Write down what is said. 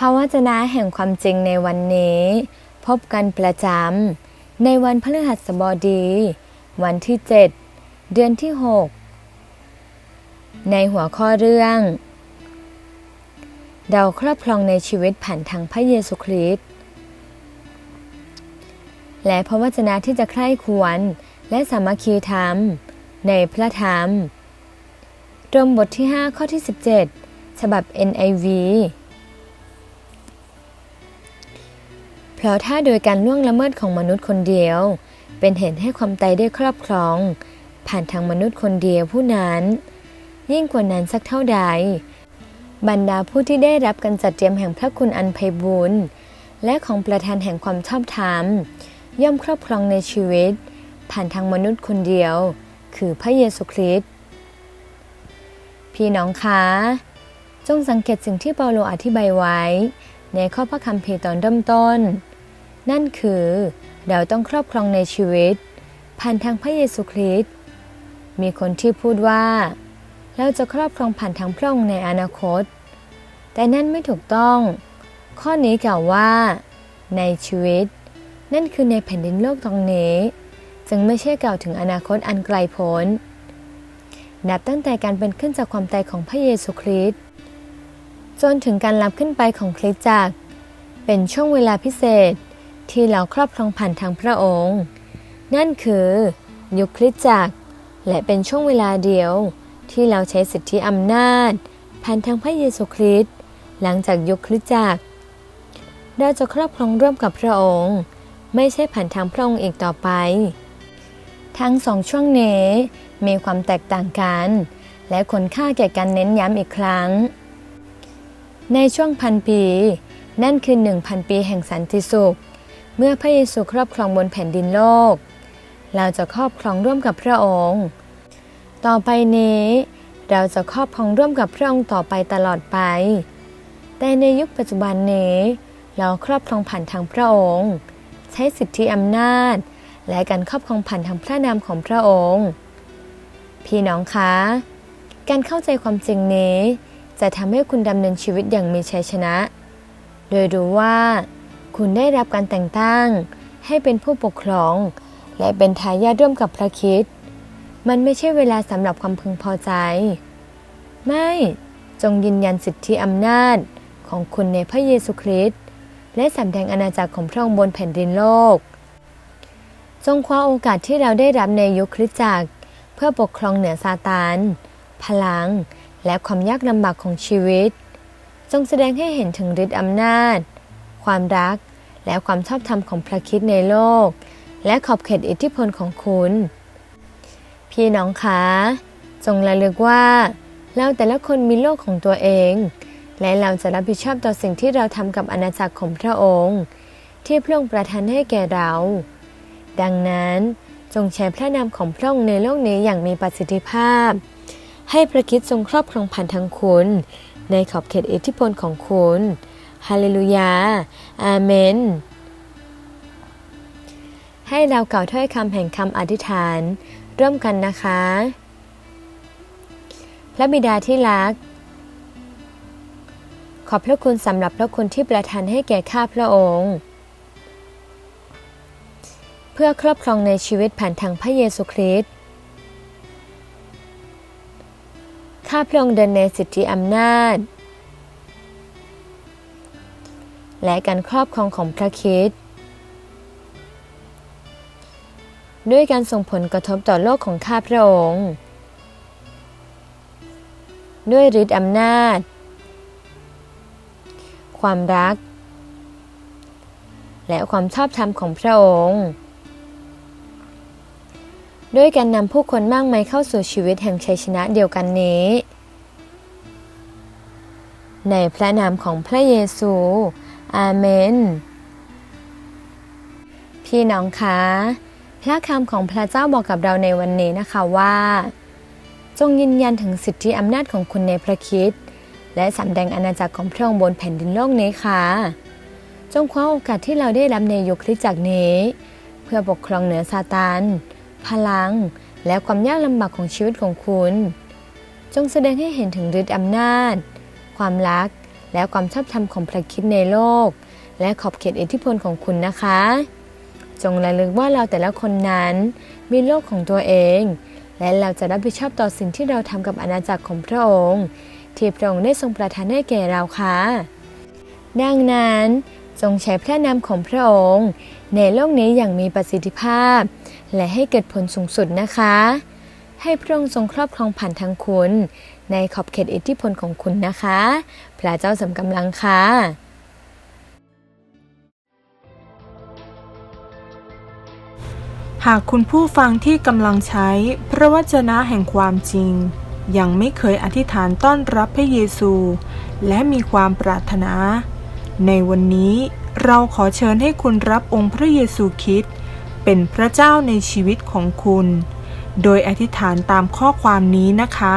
พระวจนะแห่งความจริงในวันนี้ พบกันประจำในวันพฤหัสบดี วันที่ 7 เดือนที่ 6 ในหัวข้อเรื่อง เราครอบครองในชีวิตผ่านทางพระเยซูคริสต์และพระวจนะที่จะใคร่ควรและสามัคคีธรรม ในพระธรรมรมบทที่ 5 ข้อที่ 17 ฉบับ NIV ราะถ้าโดยการล่วงละเมิดของมนุษย์คนเดียว เป็นเหตุให้ความตายได้ครอบครอง ผ่านทางมนุษย์คนเดียวผู้นั้น ยิ่งกว่านั้นสักเท่าใด บรรดาผู้ที่ได้รับการจัดเตรียมแห่งพระคุณอันไพบูรณ์และของประธานแห่งความชอบธรรม ย่อมครอบครองในชีวิต ผ่านทางมนุษย์คนเดียว คือพระเยซูคริสต์พี่น้องคะจงสังเกตสิ่งที่เปาโลอธิบายไว้ ในข้อพระคัมภีร์ตอนเริ่มต้น นั่นคือเราต้องครอบครองในชีวิต ผ่านทางพระเยซูคริสต์มีคนที่พูดว่า เราจะครอบครองผ่านทางพระองค์ในอนาคต แต่นั่นไม่ถูกต้อง ข้อนี้กล่าวว่า ในชีวิต นั่นคือในแผ่นดินโลกตรงนี้ จึงไม่ใช่กล่าวถึงอนาคตอันไกลโพ้นนับตั้งแต่การเป็นขึ้นจากความตายของพระเยซูคริสต์จนถึงการรับขึ้นไปของคริสตจักร เป็นช่วงเวลาพิเศษ ที่เราครอบครองผ่านทางพระองค์ นั่นคือยุคคริสตจักร และเป็นช่วงเวลาเดียว ที่เราใช้สิทธิอำนาจ ผ่านทางพระเยซูคริสต์หลังจากยุคคริสตจักร เราจะครอบครองร่วมกับพระองค์ ไม่ใช่ผ่านทางพระองค์อีกต่อไป ทั้งสองช่วงนี้มีความแตกต่างกัน และคุณค่าแก่การเน้นย้ำอีกครั้ง ในช่วงพันปี นั่นคือหนึ่งพันปีแห่งสันติสุข เมื่อพระเยซูครอบครองบนแผ่นดินโลก เราจะครอบครองร่วมกับพระองค์ ต่อไปนี้ เราจะครอบครองร่วมกับพระองค์ต่อไปตลอดไป แต่ในยุคปัจจุบันนี้ เราครอบครองผ่านทางพระองค์ ใช้สิทธิอำนาจ และการครอบครองผ่านทางพระนามของพระองค์ พี่น้องคะ การเข้าใจความจริงนี้ จะทำให้คุณดำเนินชีวิตอย่างมีชัยชนะ โดยรู้ว่า คุณได้รับการแต่งตั้ง ให้เป็นผู้ปกครอง และเป็นทายาทร่วมกับพระคิด มันไม่ใช่เวลาสำหรับความพึงพอใจ ไม่จงยืนยันสิทธิอำนาจของคุณในพระเยซูคริสต์และสำแดงอาณาจักรของพระองค์บนแผ่นดินโลก จงคว้าโอกาสที่เราได้รับในยุคคริสตจักร เพื่อปกครองเหนือซาตานพลัง และความยากลำบากของชีวิต จงแสดงให้เห็นถึงฤทธิ์อำนาจ ความรัก และความชอบธรรมของพระคิดในโลก และขอบเขตอิทธิพลของคุณ พี่น้องคะจงระลึกว่า เราแต่ละคนมีโลกของตัวเอง และเราจะรับผิดชอบต่อสิ่งที่เราทำกับอาณาจักรของพระองค์ ที่พระองค์ประทานให้แก่เรา ดังนั้นจงแชร์พระนามของพระองค์ในโลกนี้อย่างมีประสิทธิภาพ ให้พระคิดทรงครอบครองผ่านทางคุณ ในขอบเขตอิทธิพลของคุณ ฮาเลลูยา อาเมน ให้เราเก่าถ้อยคำแห่งคำอธิษฐาน ร่วมกันนะคะ พระบิดาที่รัก ขอบพระคุณสำหรับพระคุณที่ประทานให้แก่ข้าพระองค์ เพื่อครอบครองในชีวิตผ่านทางพระเยซูคริสต์ข้าพระองค์เดินในสิทธิอำนาจ และการครอบครองของพระคริสต์ด้วยการส่งผลกระทบต่อโลกของข้าพระองค์ ด้วยฤทธิ์อำนาจ ความรัก และความชอบธรรมของพระองค์ ด้วยการนำผู้คนมากมายเข้าสู่ชีวิตแห่งชัยชนะเดียวกันนี้ ในพระนามของพระเยซู อาเมน พี่น้องคะ พระคำของพระเจ้าบอกกับเราในวันนี้นะคะว่า จงยืนยันถึงสิทธิอำนาจของคุณในพระคิดและสำแดงอาณาจักรของพระองค์บนแผ่นดินโลกนี้ค่ะ จงคว้าโอกาสที่เราได้รับในยุคคริสตจักรนี้ เพื่อปกครองเหนือซาตาน พลัง และความยากลำบากของชีวิตของคุณ จงแสดงให้เห็นถึงฤทธิ์อำนาจ ความรัก และความชอบธรรมของพระคิดในโลก และขอบเขตอิทธิพลของคุณนะคะ จงระลึกว่าเราแต่ละคนนั้นมีโลกของตัวเอง และเราจะรับผิดชอบต่อสิ่งที่เราทำกับอาณาจักรของพระองค์ ที่พระองค์ได้ทรงประทานให้แก่เราค่ะ ดังนั้นจงใช้พระนามของพระองค์ ในโลกนี้อย่างมีประสิทธิภาพ และให้เกิดผลสูงสุดนะคะ ให้พระองค์ทรงครอบครองผ่านทางคุณ ในขอบเขตอิทธิพลของคุณนะคะ พระเจ้าสำกำลังค่ะหากคุณผู้ฟังที่กำลังใช้พระวจนะแห่งความจริง ยังไม่เคยอธิษฐานต้อนรับพระเยซู และมีความปรารถนา ในวันนี้เราขอเชิญให้คุณรับองค์พระเยซูคริสต์เป็นพระเจ้าในชีวิตของคุณ โดยอธิษฐานตามข้อความนี้นะคะ